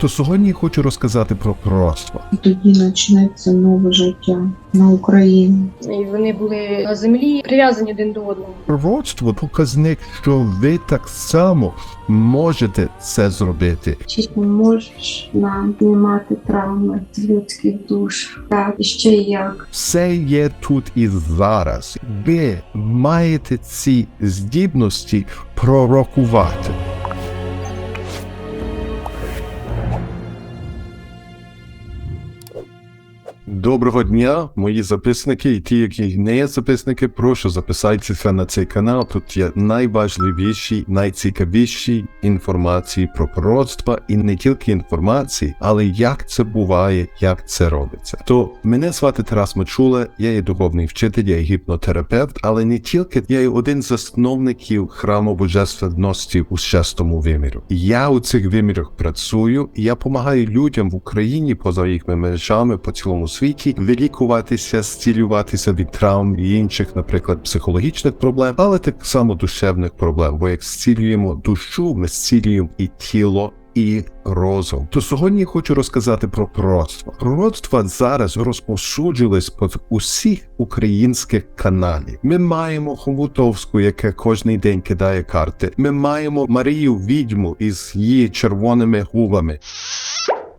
То сьогодні хочу розказати про пророцтво. І тоді почнеться нове життя на Україні. І вони були на землі прив'язані один до одного. Пророцтво показник, що ви так само можете це зробити. Чи поможеш нам знімати травми з людських душ? Так, і ще як. Все є тут і зараз. Ви маєте ці здібності пророкувати. Доброго дня, мої записники і ті, які не є записники, прошу записайтеся на цей канал. Тут є найважливіші, найцікавіші інформації про пророцтва і не тільки інформації, але як це буває, як це робиться. То мене звати Тарас Мачула, я є духовний вчитель, я є гіпнотерапевт, але не тільки я є один з засновників храму божественності у шестому виміру. Я у цих вимірах працюю, і я допомагаю людям в Україні поза їхніми мережами по цілому світі вилікуватися, зцілюватися від травм і інших, наприклад, психологічних проблем, але так само душевних проблем. Бо як зцілюємо душу, ми зцілюємо і тіло. І розум. То сьогодні я хочу розказати про пророцтво. Пророцтва зараз розповсюджились по усіх українських каналів. Ми маємо Хомутовську, яка кожний день кидає карти. Ми маємо Марію Відьму із її червоними губами.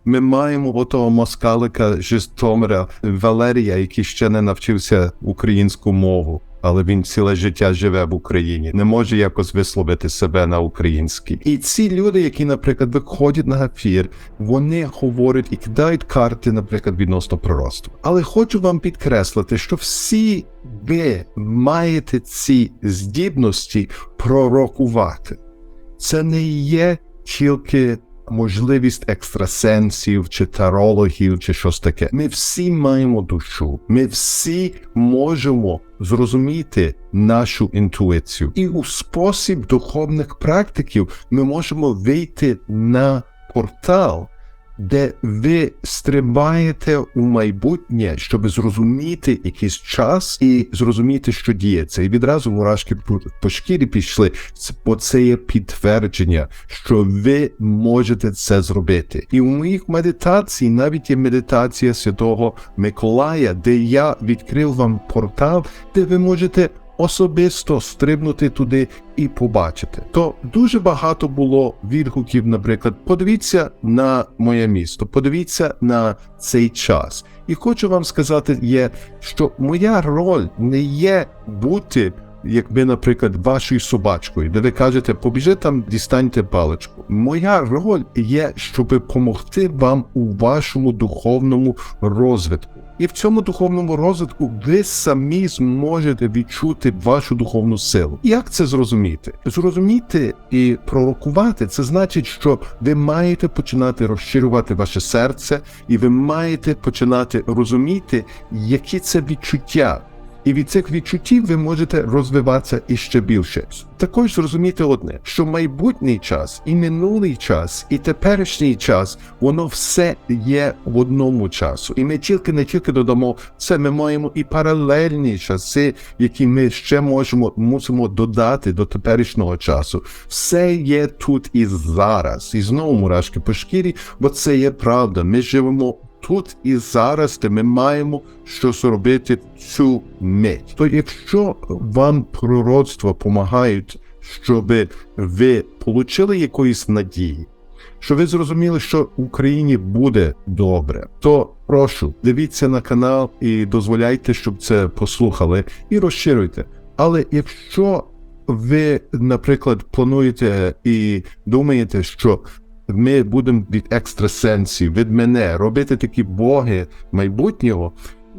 Ми маємо отого москалика Житомира Валерія, який ще не навчився українську мову. Але він ціле життя живе в Україні, не може якось висловити себе на українській. І ці люди, які, наприклад, виходять на ефір, вони говорять і кидають карти, наприклад, відносно пророцтва. Але хочу вам підкреслити, що всі ви маєте ці здібності пророкувати. Це не є тільки можливість екстрасенсів чи тарологів, чи щось таке. Ми всі маємо душу. Ми всі можемо зрозуміти нашу інтуїцію. І у спосіб духовних практиків ми можемо вийти на портал. Де ви стрибаєте у майбутнє, щоб зрозуміти якийсь час і зрозуміти, що діється, і відразу мурашки по, шкірі пішли. Бо це є підтвердження, що ви можете це зробити. І у моїх медитацій навіть є медитація Святого Миколая, де я відкрив вам портал, де ви можете особисто стрибнути туди і побачити. То дуже багато було відгуків, наприклад, подивіться на моє місто, подивіться на цей час. І хочу вам сказати, є, що моя роль не є бути. Якби, наприклад, вашою собачкою, де ви кажете, побіжи там, дістаньте паличку. Моя роль є, щоб допомогти вам у вашому духовному розвитку. І в цьому духовному розвитку ви самі зможете відчути вашу духовну силу. Як це зрозуміти? Зрозуміти і пророкувати це значить, що ви маєте починати розширювати ваше серце, і ви маєте починати розуміти, які це відчуття. І від цих відчуттів ви можете розвиватися іще більше. Також зрозуміти одне, що майбутній час, і минулий час, і теперішній час, воно все є в одному часу. І ми тільки не тільки додамо це, ми маємо і паралельні часи, які ми ще можемо мусимо додати до теперішнього часу. Все є тут і зараз. І знову мурашки по шкірі, бо це є правда. Ми живемо тут і зараз, ми маємо щось робити цю мить. То якщо вам пророцтва допомагають, щоб ви отримали якоїсь надії, що ви зрозуміли, що в Україні буде добре, то прошу дивіться на канал і дозволяйте, щоб це послухали, і розширюйте. Але якщо ви, наприклад, плануєте і думаєте, що ми будемо від екстрасенсів, від мене робити такі боги майбутнього.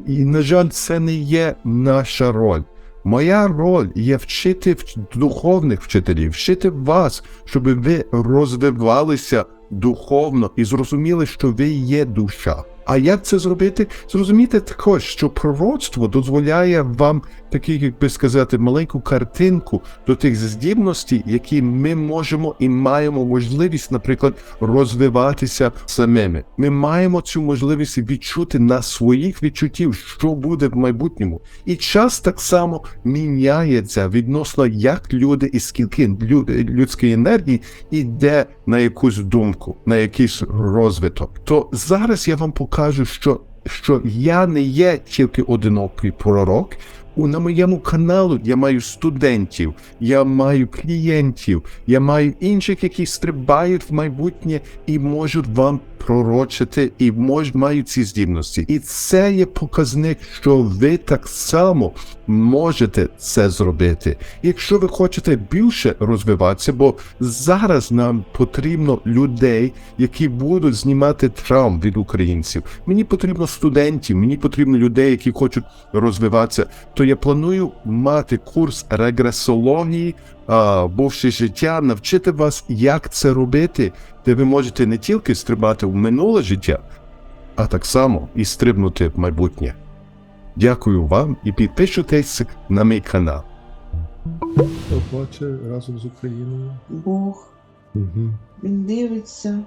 І, на жаль, це не є наша роль. Моя роль є вчити духовних вчителів, вчити вас, щоб ви розвивалися духовно і зрозуміли, що ви є душа. А як це зробити? Зрозумійте також, що пророцтво дозволяє вам таку, як би сказати, маленьку картинку до тих здібностей, які ми можемо і маємо можливість, наприклад, розвиватися самими. Ми маємо цю можливість відчути на своїх відчуттів, що буде в майбутньому. І час так само міняється відносно як люди і скільки людської енергії йде на якусь думку, на якийсь розвиток. То зараз я вам покажу, що, що я не є тільки одинокий пророк. На моєму каналу я маю студентів, я маю клієнтів, я маю інших, які стрибають в майбутнє і можуть вам пророчити, і мож, мають ці здібності. І це є показник, що ви так само можете це зробити. Якщо ви хочете більше розвиватися, бо зараз нам потрібно людей, які будуть знімати травм від українців. Мені потрібно студентів, мені потрібно людей, які хочуть розвиватися. То я планую мати курс регресології, а, бувши життя, навчити вас, як це робити, де ви можете не тільки стрибати в минуле життя, а так само і стрибнути в майбутнє. Дякую вам і підпишитесь на мій канал. Хто плаче разом з Україною? Бог, Угу. він дивиться,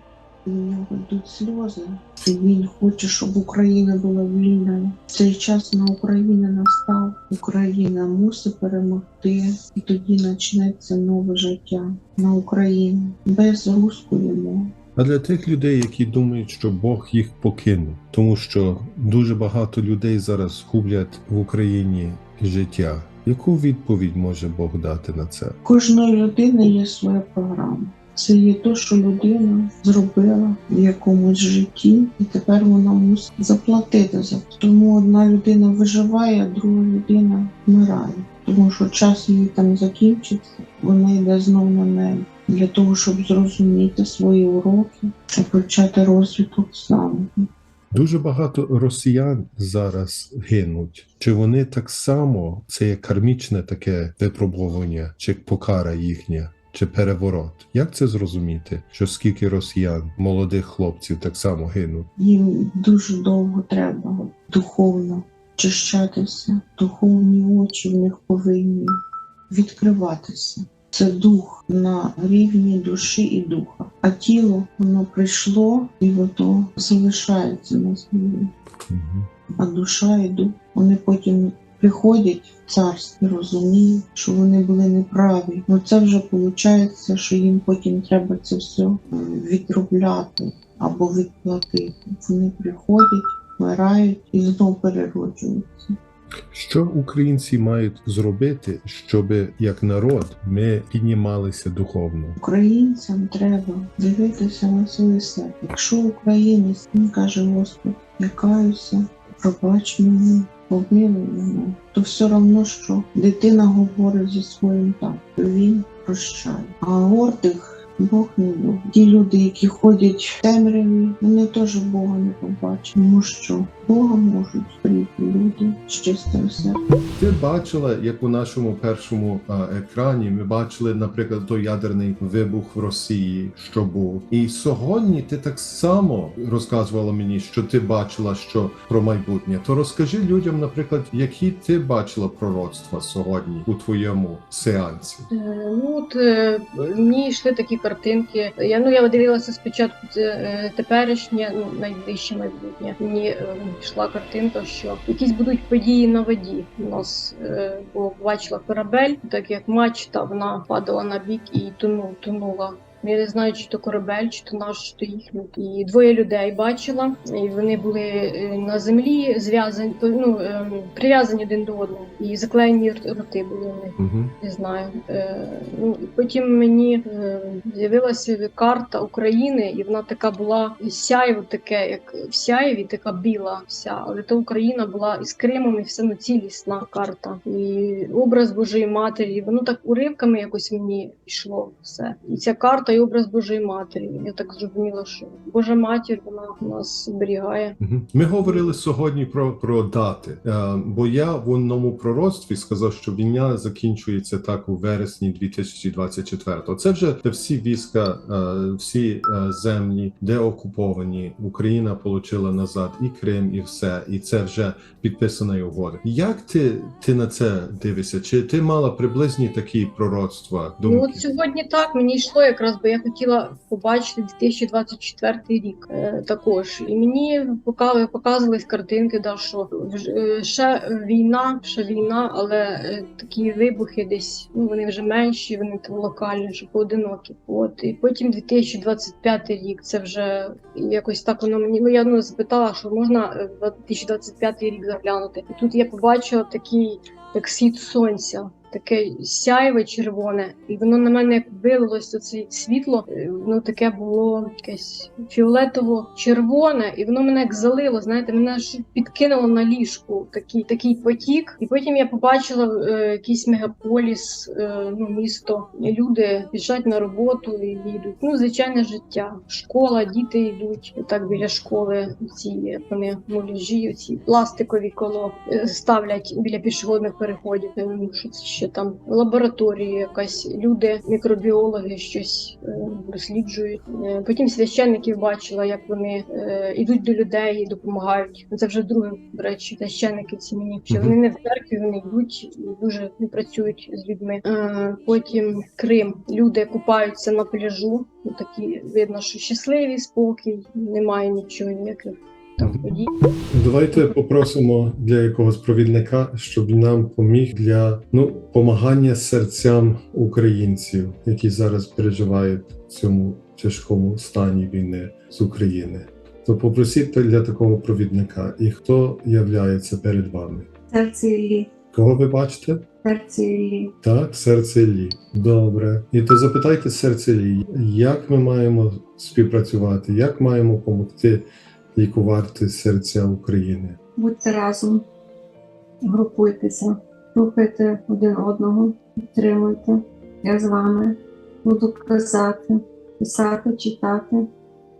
в нього йдуть сльози. Він хоче, щоб Україна була вільною. Цей час на Україну настав. Україна мусить перемогти, і тоді почнеться нове життя на Україні без руської мови. А для тих людей, які думають, що Бог їх покинув, тому що дуже багато людей зараз гублять в Україні життя. Яку відповідь може Бог дати на це? Кожної людини є своя програма. Це є те, що людина зробила в якомусь житті, і тепер вона мусить заплатити за це. Тому одна людина виживає, а друга людина вмирає. Тому що час її там закінчиться, вона йде знов на небо для того, щоб зрозуміти свої уроки і почати розвиток заново. Дуже багато росіян зараз гинуть. Чи вони так само це є кармічне таке випробування, чи покара їхня, чи переворот? Як це зрозуміти? Що скільки росіян, молодих хлопців, так само гинуть? Їм дуже довго треба духовно очищатися. Духовні очі в них повинні відкриватися. Це дух на рівні душі і духа. А тіло воно прийшло і воно залишається на землі. Угу. А душа і дух вони потім приходять в царство розуміють, що вони були неправі. Ну це вже виходить, що їм потім треба це все відробляти або відплатити. Вони приходять, вмирають і знову перероджуються. Що українці мають зробити, щоб як народ ми піднімалися духовно? Українцям треба дивитися на своє серце. Якщо українець він каже Господь, я каюся, пробач мені, мене, то все одно, що дитина говорить зі своїм татом, він прощає. А гордих Бог не любить. Ті люди, які ходять в темряві, вони теж Бога не побачать, тому що Бога можуть прийти люди з чистим серцем. Ти бачила, як у нашому першому а, екрані ми бачили, наприклад, той ядерний вибух в Росії, що був. І сьогодні ти так само розказувала мені, що ти бачила що про майбутнє. То розкажи людям, наприклад, які ти бачила пророцтва сьогодні у твоєму сеансі. Е, Ну от е, мені йшли такі картинки. Я ну я дивилася спочатку е, теперішнє, ну найближче майбутнє. Мені е, йшла картинка, що якісь будуть події на воді. У нас е, бачила корабель, так як мачта, вона падала на бік і тону, тонула. Я не знаю, чи то корабель, чи то наш, чи то їхній. І двоє людей бачила, і вони були е, на землі зв'язані, ну е, прив'язані один до одного, і заклеєні роти були них. Угу. Не знаю. Е, ну, потім мені з'явилася карта України, і вона така була сяєво таке, як в сяєві, така біла вся. Але та Україна була із Кримом, і все ну, цілісна карта. І образ Божої Матері, воно так уривками якось мені йшло все. І ця карта і образ Божої Матері. Я так зрозуміла, що Божа матір вона нас зберігає. Ми говорили сьогодні про, про дати, Е, бо я в одному пророцтві сказав, що війна закінчується так у вересні 2024. Це вже всі війська, е, всі е, землі, де окуповані. Україна отримала назад і Крим, і все, і це вже підписана угода. Як ти, ти на це дивишся? Чи ти мала приблизні такі пророцтва? Ну от сьогодні так мені йшло якраз, бо я хотіла побачити 2024 рік е, також. І мені пока показувались картинки, да, що е, ще війна, ще війна, але е, такі вибухи десь ну вони вже менші, вони там локальні, поодинокі. От і потім 2025 рік. Це вже якось так воно мені. Ну я ну запитала, що можна е, 2025 рік заглянути. І тут я побачила такий як світ сонця. Таке сяєве червоне, і воно на мене як вилилось оце світло. Воно таке було якесь фіолетово-червоне, і воно мене як залило. Знаєте, мене аж підкинуло на ліжку такий такий потік. І потім я побачила е, якийсь мегаполіс, е, ну місто. Люди біжать на роботу і їдуть. Ну, звичайне життя. Школа, діти йдуть так біля школи. Ці вони муляжі, ці пластикові коло е, ставлять біля пішохідних переходів. Ну, Що це ще там лабораторії, якась люди, мікробіологи щось е, досліджують. Е, Потім священників бачила, як вони е, йдуть до людей і допомагають. Це вже друге, до речі, священники ці мені. Що вони не в церкві, вони йдуть і дуже не працюють з людьми. Е, Потім Крим. Люди купаються на пляжу. Такі видно, що щасливі, спокій, немає нічого ніяких подій. Давайте попросимо для якогось провідника, щоб нам поміг для ну помагання серцям українців, які зараз переживають в цьому тяжкому стані війни з України. То попросіть для такого провідника, і хто являється перед вами? Серце Іллі, Кого ви бачите? серце Іллі. Так, серце Іллі. Добре. І то запитайте серце Іллі, як ми маємо співпрацювати, як маємо допомогти лікувати серця України? Будьте разом, групуйтеся, слухайте один одного, підтримуйте. Я з вами буду казати, писати, читати.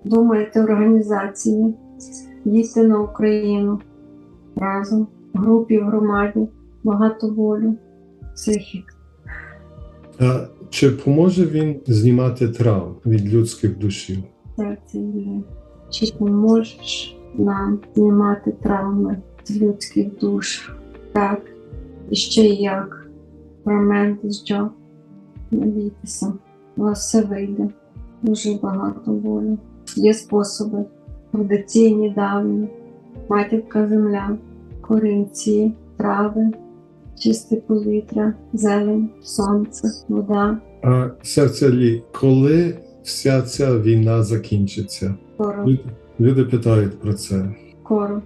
Думайте організації, їдьте на Україну разом, в групі, в громаді, багато волю, психік. А чи поможе він знімати травм від людських душів? є. Чи поможеш нам знімати травми з людських душ? Так, і ще як. Промен жо. Не бійтеся, у вас все вийде. Дуже багато болю. Є способи традиційні давні, матінка земля, корінці, трави, чисте повітря, зелень, сонце, вода. А серце Іллі, коли вся ця війна закінчиться? Скоро, Люди, питають про це. скоро.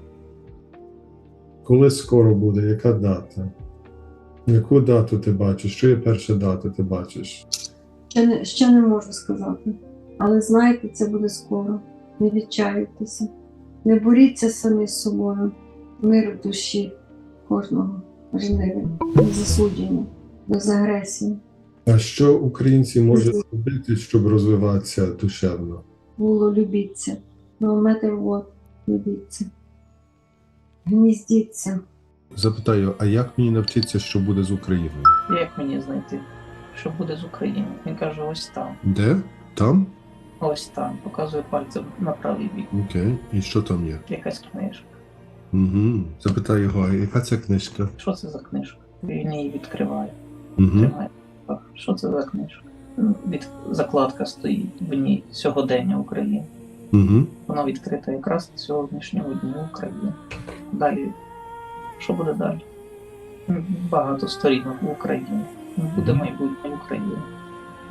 Коли скоро буде, яка дата? Яку дату ти бачиш? Що є перша дата, ти бачиш? Ще не, ще не можу сказати. Але знайте, це буде скоро. Не відчаюйтеся. Не боріться самі з собою. Мир в душі кожного. Не засудження, без агресії. А що українці можуть робити, щоб розвиватися душевно? Було любіться. No matter what, любіться. Гніздіться. Запитаю, а як мені навчитися, що буде з Україною? Як мені знайти, що буде з України? Він каже, ось там, Де? Там? ось там. Показує пальцем на правий бік. Окей. І що там є? Якась книжка. Угу. Запитаю його, а яка це книжка? Що це за книжка? Він її відкриває. Угу. Тримає. Що це за книжка? Від закладка стоїть в ній сьогодення України. Угу. Вона відкрита якраз сьогоднішнього дня України. Далі, що буде далі? Багато сторінок в Україні. Буде майбутнє України.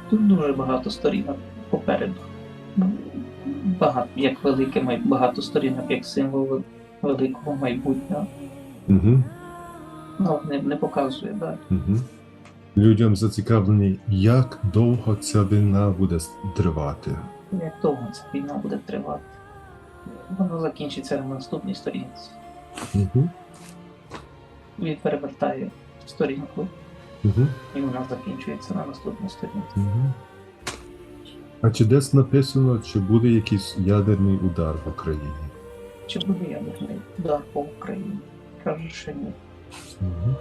Тут дуже багато сторінок попереду. Багато, як велике, май- багато сторінок, як символ великого майбутнього. Угу. Ну, не, не показує далі. Угу. Людям зацікавлені, як довго ця війна буде тривати. Як довго ця війна буде тривати? Вона закінчиться на наступній сторінці. Угу. Він перевертає сторінку, Угу. і вона закінчується на наступній сторінці. Угу. А чи десь написано, чи буде якийсь ядерний удар в Україні? Чи буде ядерний удар по Україні? Каже, що ні. Мгм.